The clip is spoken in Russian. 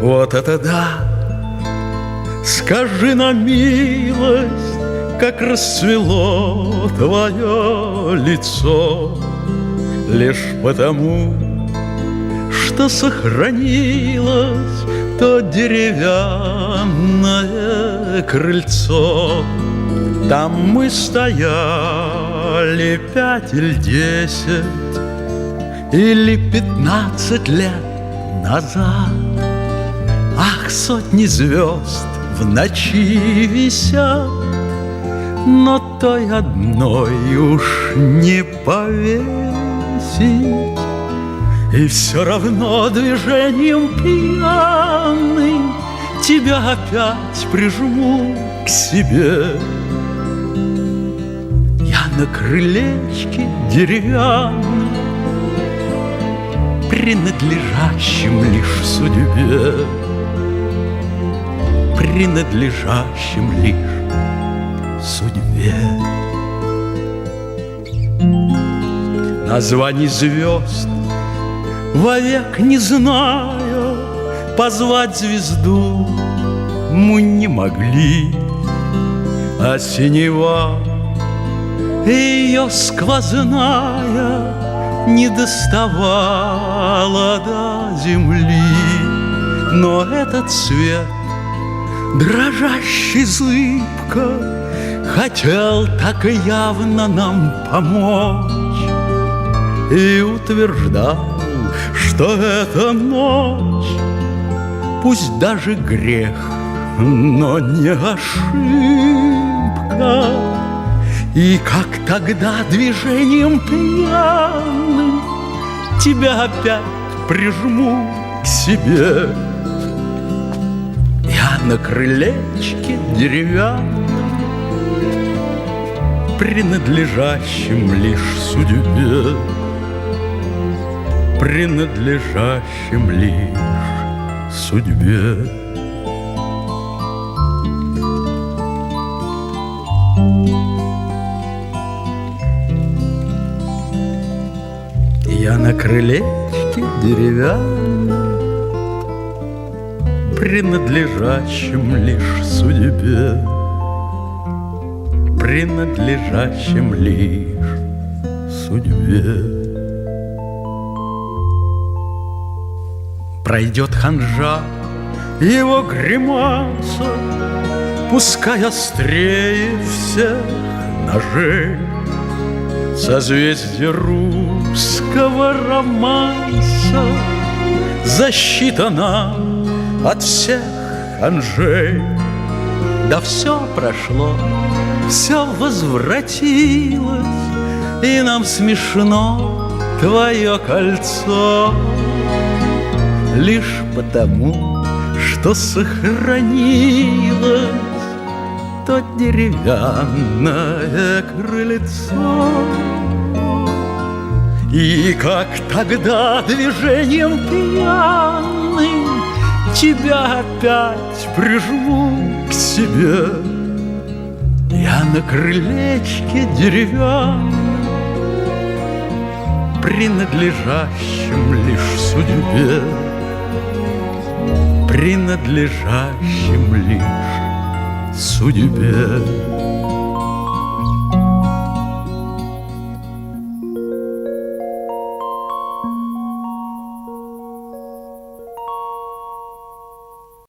Вот это да! Скажи на милость, как расцвело твое лицо Лишь потому, что сохранилось то деревянное крыльцо. Там мы стояли пять или десять Или пятнадцать лет назад Ах, сотни звезд в ночи висят Но той одной уж не повесить. И все равно движением пьяным Тебя опять прижму к себе. Я на крылечке деревянном Принадлежащим лишь судьбе принадлежащим лишь судьбе. Названий звезд вовек не знаю, Позвать звезду мы не могли, А синева ее сквозная Не доставала до земли. Но этот свет дрожащий зыбко Хотел так явно нам помочь И утверждал, что эта ночь Пусть даже грех, но не ошибка. И как тогда движением пьяным Тебя опять прижму к себе на крылечке деревянном, Принадлежащим лишь судьбе, Принадлежащим лишь судьбе. Я на крылечке деревянном принадлежащим лишь судьбе, принадлежащим лишь судьбе. Пройдет ханжа, его гримаса, Пускай острее всех ножей, Созвездие русского романса Защита нам от всех ханжей. Да все прошло, все возвратилось, И нам смешно твое кольцо. Лишь потому, что сохранилось То деревянное крыльцо. И как тогда движением пьяным тебя опять прижму к себе. Я на крылечке деревянном, Принадлежащим лишь судьбе, Принадлежащим лишь судьбе.